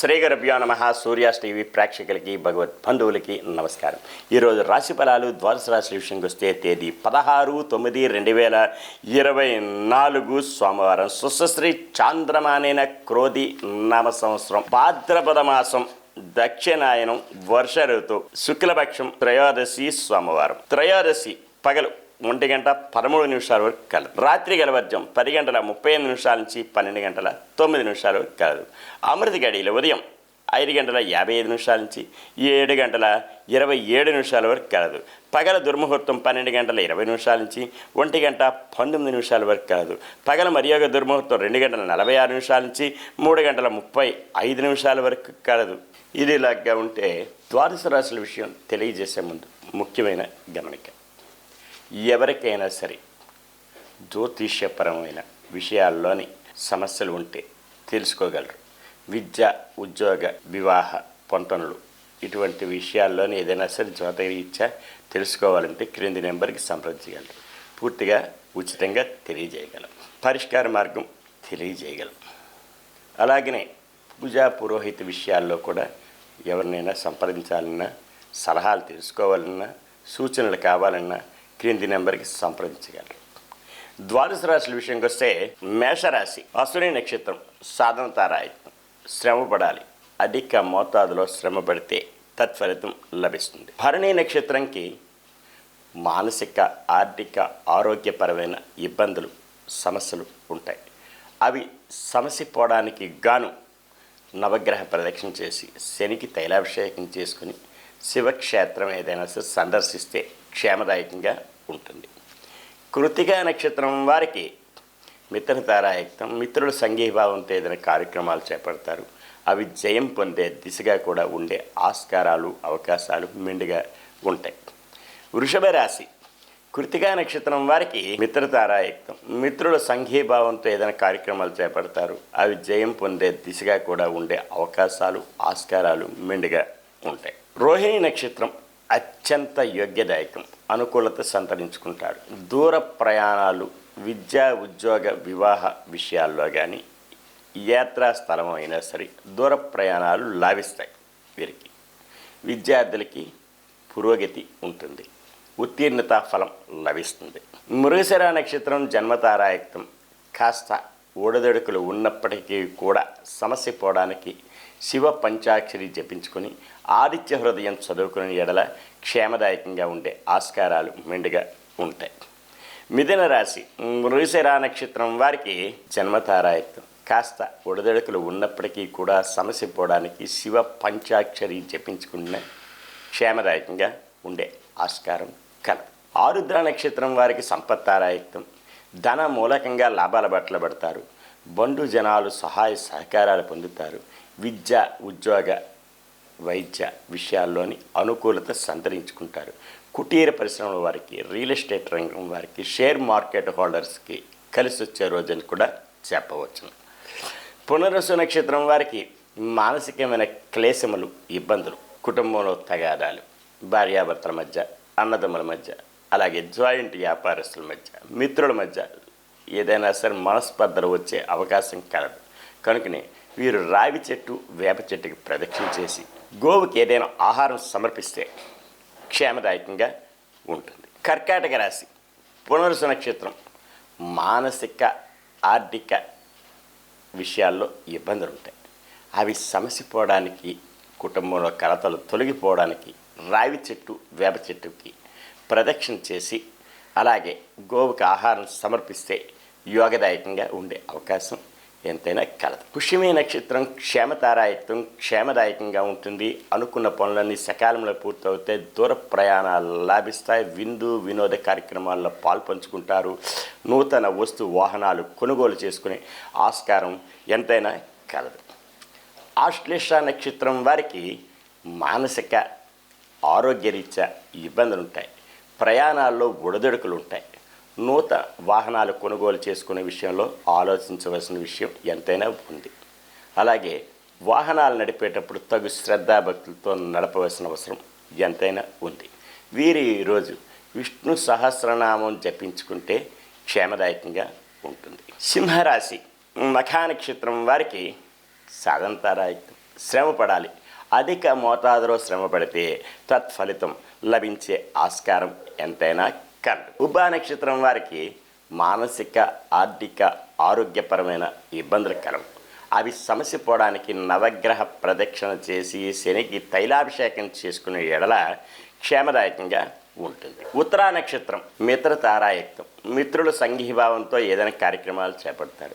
శ్రీగరభ్యో నమ. సూర్యాస్ టీవీ ప్రేక్షకులకి భగవత్ బంధువులకి నమస్కారం. ఈరోజు రాశి ఫలాలు ద్వాదశ రాశి విషయంకి వస్తే తేదీ పదహారు తొమ్మిది రెండు వేల ఇరవై నాలుగు సోమవారం. సుశ్రీ చాంద్రమానైన క్రోధి నామ సంవత్సరం. భాద్రపద మాసం దక్షిణాయనం వర్ష ఋతు. శుక్లపక్షం త్రయోదశి సోమవారం. త్రయోదశి పగలు ఒంటి గంట పదమూడు నిమిషాల వరకు కలదు. రాత్రి గలవర్జం పది గంటల ముప్పై ఎనిమిది నిమిషాల నుంచి పన్నెండు గంటల తొమ్మిది నిమిషాల వరకు కలదు. అమృత గడియలు ఉదయం ఐదు గంటల యాభై ఐదు నిమిషాల నుంచి ఏడు గంటల ఇరవై ఏడు నిమిషాల వరకు కలదు. పగల దుర్ముహూర్తం పన్నెండు గంటల ఇరవై నిమిషాల నుంచి ఒంటి గంట పంతొమ్మిది నిమిషాల వరకు కలదు. పగల మరియోగ దుర్ముహూర్తం రెండు గంటల నలభై ఆరు నిమిషాల నుంచి మూడు గంటల ముప్పై ఐదు నిమిషాల వరకు కలదు. ఇది ఇలాగా ఉంటే ద్వాదశ రాశుల విషయం తెలియజేసే ముందు ముఖ్యమైన గమనిక. ఎవరికైనా సరే జ్యోతిష్యపరమైన విషయాల్లోని సమస్యలు ఉంటే తెలుసుకోగలరు. విద్య ఉద్యోగ వివాహ పొంతనలు ఇటువంటి విషయాల్లోని ఏదైనా సరే జ్యోతిరీత్యా తెలుసుకోవాలంటే క్రింది నెంబర్కి సంప్రదించగలరు పూర్తిగా ఉచితంగా తెలియజేయగలం. పరిష్కార మార్గం తెలియజేయగలం. అలాగనే పూజా పురోహిత విషయాల్లో కూడా ఎవరినైనా సంప్రదించాలన్నా సలహాలు తెలుసుకోవాలన్నా సూచనలు కావాలన్నా క్రింది నెంబర్కి సంప్రదించగలరు. ద్వాదశ రాశుల విషయంకి వస్తే మేషరాశి అసుని నక్షత్రం సాధన తారాయత్నం శ్రమ పడాలి అధిక మోతాదులో శ్రమ పడితే తత్ఫలితం లభిస్తుంది. భరణి నక్షత్రంకి మానసిక ఆర్థిక ఆరోగ్యపరమైన ఇబ్బందులు సమస్యలు ఉంటాయి. అవి సమస్య పోవడానికి గాను నవగ్రహ ప్రదక్షిణ చేసి శనికి తైలాభిషేకం చేసుకుని శివక్షేత్రం ఏదైనా సరే సందర్శిస్తే క్షేమదాయకంగా ఉంటుంది కృతికా నక్షత్రం వారికి మిత్రతారాయుక్తం మిత్రుల సంఘీభావంతో ఏదైనా కార్యక్రమాలు చేపడతారు. అవి జయం పొందే దిశగా కూడా ఉండే ఆస్కారాలు అవకాశాలు మెండుగా ఉంటాయి. వృషభ రాశి. కృతికా నక్షత్రం వారికి మిత్రతారాయుక్తం మిత్రుల సంఘీభావంతో ఏదైనా కార్యక్రమాలు చేపడతారు. అవి జయం పొందే దిశగా కూడా ఉండే అవకాశాలు ఆస్కారాలు మెండుగా ఉంటాయి. రోహిణి నక్షత్రం. అత్యంత యోగ్యదాయకం. అనుకూలత సంతరించుకుంటారు దూర ప్రయాణాలు విద్యా ఉద్యోగ వివాహ విషయాల్లో కానీ యాత్రా స్థలం అయినా సరే దూర ప్రయాణాలు లాభిస్తాయి వీరికి. విద్యార్థులకి పురోగతి ఉంటుంది. ఉత్తీర్ణత ఫలం లభిస్తుంది. మృగశిర నక్షత్రం జన్మతారాయుక్తం. కాస్త ఊడదొడుకులు ఉన్నప్పటికీ కూడా సమస్య పోవడానికి శివ పంచాక్షరి జపించుకొని ఆదిత్య హృదయం చదువుకునే ఎడల క్షేమదాయకంగా ఉండే ఆస్కారాలు మెండుగా ఉంటాయి. మిథున రాశి మృగశిర నక్షత్రం వారికి జన్మతారాయత్వం. కాస్త ఉడదడుకులు ఉన్నప్పటికీ కూడా సమస్య పోవడానికి శివ పంచాక్షరి జపించుకున్న క్షేమదాయకంగా ఉండే ఆస్కారం కలదు. ఆరుద్ర నక్షత్రం వారికి సంపత్తారాయత్వం. ధన మూలకంగా లాభాల బట్టలు పడతారు. బంధు జనాలు సహాయ సహకారాలు పొందుతారు. విద్య ఉద్యోగ వైద్య విషయాల్లోని అనుకూలత సంతరించుకుంటారు. కుటీర పరిశ్రమల వారికి రియల్ ఎస్టేట్ రంగం వారికి షేర్ మార్కెట్ హోల్డర్స్కి కలిసి వచ్చే రోజుని కూడా చెప్పవచ్చును పునరసు నక్షత్రం వారికి మానసికమైన క్లేశములు ఇబ్బందులు కుటుంబంలో తగాదాలు భార్యాభర్తల మధ్య అన్నదమ్ముల మధ్య అలాగే జాయింట్ వ్యాపారస్తుల మధ్య మిత్రుల మధ్య ఏదైనా సరే మనస్పర్ధలు వచ్చే అవకాశం కలదు. కనుకనే వీరు రావి చెట్టు వేప చెట్టుకి ప్రదక్షిణ చేసి గోవుకి ఏదైనా ఆహారం సమర్పిస్తే క్షేమదాయకంగా ఉంటుంది. కర్కాటక రాశి పునరుసు నక్షత్రం మానసిక ఆర్థిక విషయాల్లో ఇబ్బందులు ఉంటాయి. అవి సమసిపోవడానికి కుటుంబంలో కలతలు తొలగిపోవడానికి రావి చెట్టు వేప చెట్టుకి ప్రదక్షిణ చేసి అలాగే గోవుకి ఆహారం సమర్పిస్తే యోగదాయకంగా ఉండే అవకాశం ఎంతైనా కలదు. పుష్యమే నక్షత్రం క్షేమతారాయత్వం క్షేమదాయకంగా ఉంటుంది. అనుకున్న పనులన్నీ సకాలంలో పూర్తవుతాయి. దూర ప్రయాణాలు లాభిస్తాయి. విందు వినోద కార్యక్రమాల్లో పాల్పంచుకుంటారు. నూతన వస్తు వాహనాలు కొనుగోలు చేసుకునే ఆస్కారం ఎంతైనా కలదు. ఆశ్లేష నక్షత్రం వారికి మానసిక ఆరోగ్యరీత్యా ఇబ్బందులు ఉంటాయి ప్రయాణాల్లో ఒడిదొడుకులు ఉంటాయి నూతన వాహనాలు కొనుగోలు చేసుకునే విషయంలో ఆలోచించవలసిన విషయం ఎంతైనా ఉంది. అలాగే వాహనాలు నడిపేటప్పుడు తగు శ్రద్ధాభక్తులతో నడపవలసిన అవసరం ఎంతైనా ఉంది. వీరి ఈరోజు విష్ణు సహస్రనామం జపించుకుంటే క్షేమదాయకంగా ఉంటుంది. సింహరాశి మఖా నక్షత్రం వారికి సాధంతారాయుక్తం శ్రమ పడాలి అధిక మోతాదులో శ్రమ పడితే తత్ఫలితం లభించే ఆస్కారం ఎంతైనా కలదు ఉభా నక్షత్రం వారికి మానసిక ఆర్థిక ఆరోగ్యపరమైన ఇబ్బందులు కలవు. అవి సమస్య పోవడానికి నవగ్రహ ప్రదక్షిణ చేసి శనికి తైలాభిషేకం చేసుకునే ఎడల క్షేమదాయకంగా ఉంటుంది. ఉత్తరా నక్షత్రం మిత్ర తారాయుక్తం మిత్రుల సంఘీభావంతో ఏదైనా కార్యక్రమాలు చేపడతారు.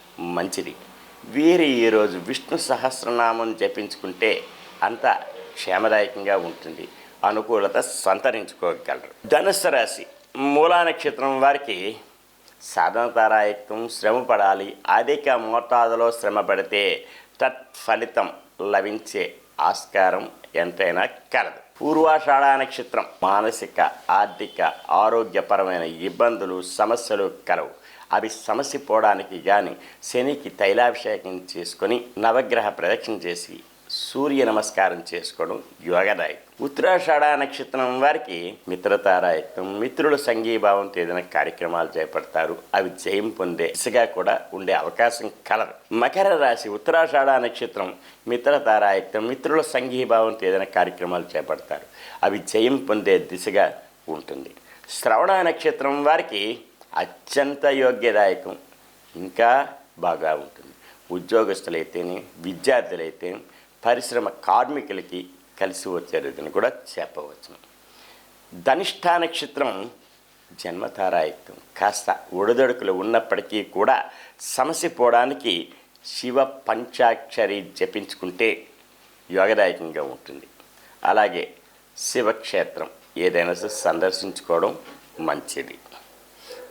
మంచిది. వీరు ఈరోజు విష్ణు సహస్రనామం జపించుకుంటే అంత క్షేమదాయకంగా ఉంటుంది. అనుకూలత సంతరించుకోగలరు. ధనుస్సు రాశి మూలా నక్షత్రం వారికి సాధన తారాయుక్తం శ్రమ పడాలి అధిక మోతాదులో శ్రమ పడితే తత్ఫలితం లభించే ఆస్కారం ఎంతైనా కలదు. పూర్వాషాఢ నక్షత్రం మానసిక ఆర్థిక ఆరోగ్యపరమైన ఇబ్బందులు సమస్యలు కలవు. అవి సమస్య పోవడానికి కానీ శనికి తైలాభిషేకం చేసుకొని నవగ్రహ ప్రదక్షిణ చేసి సూర్య నమస్కారం చేసుకోవడం యోగదాయకం. ఉత్తరాషాఢ నక్షత్రం వారికి మిత్రతారాయకం మిత్రుల సంఘీభావంతో ఏదైనా కార్యక్రమాలు చేపడతారు. అవి జయం పొందే దిశగా కూడా ఉండే అవకాశం కలదు. మకర రాశి ఉత్తరాషాఢ నక్షత్రం మిత్రతారాయకం మిత్రుల సంఘీభావంతో ఏదైనా కార్యక్రమాలు చేపడతారు. అవి జయం పొందే దిశగా ఉంటుంది. శ్రవణ నక్షత్రం వారికి అత్యంత యోగ్యదాయకం. ఇంకా బాగా ఉంటుంది. ఉద్యోగస్తులైతేనే విద్యార్థులైతే పరిశ్రమ కార్మికులకి కలిసి వచ్చేదని కూడా చెప్పవచ్చు. ధనిష్ట నక్షత్రం జన్మతారాయత్వం. కాస్త ఒడిదొడుకులు ఉన్నప్పటికీ కూడా సమస్య పోవడానికి శివ పంచాక్షరి జపించుకుంటే యోగదాయకంగా ఉంటుంది. అలాగే శివక్షేత్రం ఏదైనా సందర్శించుకోవడం మంచిది.